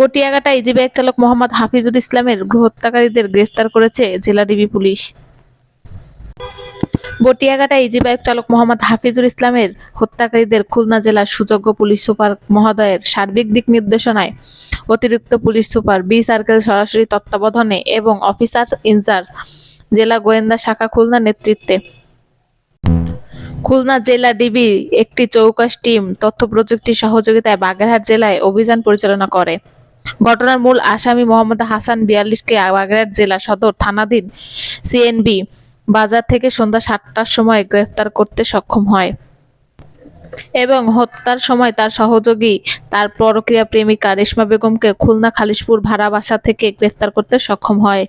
Batiaghata easy bike চালক মোহাম্মদ হাফিজুল ইসলামের হত্যাকারীদের গ্রেফতার করেছে জেলা DB police. Batiaghata easy bike চালক মোহাম্মদ হাফিজুল ইসলামের হত্যাকারীদের খুলনা জেলার সুযোগ্য পুলিশ সুপার মহোদয়ের সার্বিক দিক নির্দেশনায় অতিরিক্ত পুলিশ সুপার বি সার্কেল সরাসরি তত্ত্বাবধানে এবং অফিসার ইনচার্জ জেলা গোয়েন্দা শাখা খুলনা নেতৃত্বে। খুলনা জেলা ডিবি একটি চৌকাশ টিম তথ্য প্রযুক্তি সহযোগিতায় বাগেরহাট জেলায় অভিযান পরিচালনা করে। ঘটনার মূল আসামি মোহাম্মদ হাসান বিয়াল্লিশকে বাগেরহাট জেলা সদর থানাধীন সিএনবি বাজার থেকে সন্ধ্যা সাতটার সময় গ্রেফতার করতে সক্ষম হয় এবং হত্যার সময় তার সহযোগী, তার পরক্রিয়া প্রেমিকা রেশমা বেগমকে খুলনা খালিশপুর ভাড়া বাসা থেকে গ্রেফতার করতে সক্ষম হয়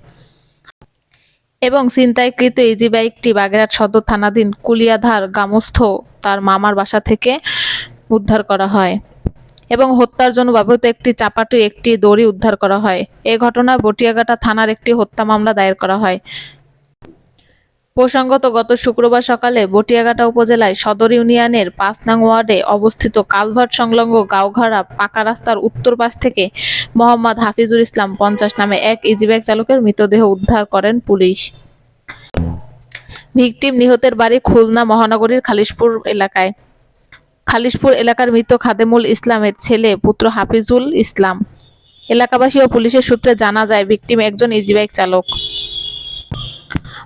এবং ছিনতাইকৃত ইজি বাইকটি বাগেরহাট সদর থানাধীন কুলিয়াধার গামস্থ তার মামার বাসা থেকে উদ্ধার করা হয়। এবং হত্যার জন্য ব্যবহৃত একটি চাপাটি, একটি দড়ি উদ্ধার করা হয়। এ ঘটনায় বটিয়াঘাটা থানার একটি হত্যা মামলা দায়ের করা হয়। প্রসঙ্গত, গত শুক্রবার সকালে বটিয়াঘাটা উপজেলায় সদর ইউনিয়নের পাঁচ নং ওয়ার্ডে অবস্থিত কালভার্ট সংলগ্ন গাওঘাড়া পাকা রাস্তার উত্তর পাশ থেকে মোহাম্মদ হাফিজুল ইসলাম পঞ্চাশ নামে এক ইজিব্যাগ চালকের মৃতদেহ উদ্ধার করেন পুলিশ। ভিকটিম নিহতের বাড়ি খুলনা মহানগরীর খালিশপুর এলাকায়। খালিশপুর এলাকার মৃত খাদেমুল ইসলামের ছেলে পুত্র হাফিজুল ইসলাম। এলাকাবাসী ও পুলিশের সূত্রে জানা যায়, ভিকটিম একজন ইজিবাইক চালক।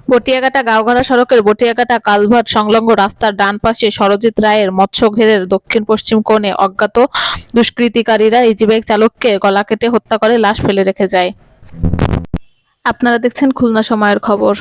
বটিয়াঘাটা গাঁওঘাড়া সড়কের বটিয়াঘাটা কালভার্ট সংলগ্ন রাস্তার ডান পাশে সরজিৎ রায়ের মৎস্য ঘেরের দক্ষিণ পশ্চিম কোণে অজ্ঞাত দুষ্কৃতিকারীরা ইজিবাইক চালককে গলা কেটে হত্যা করে, লাশ ফেলে রেখে যায়। আপনারা দেখছেন খুলনা সময়ের খবর।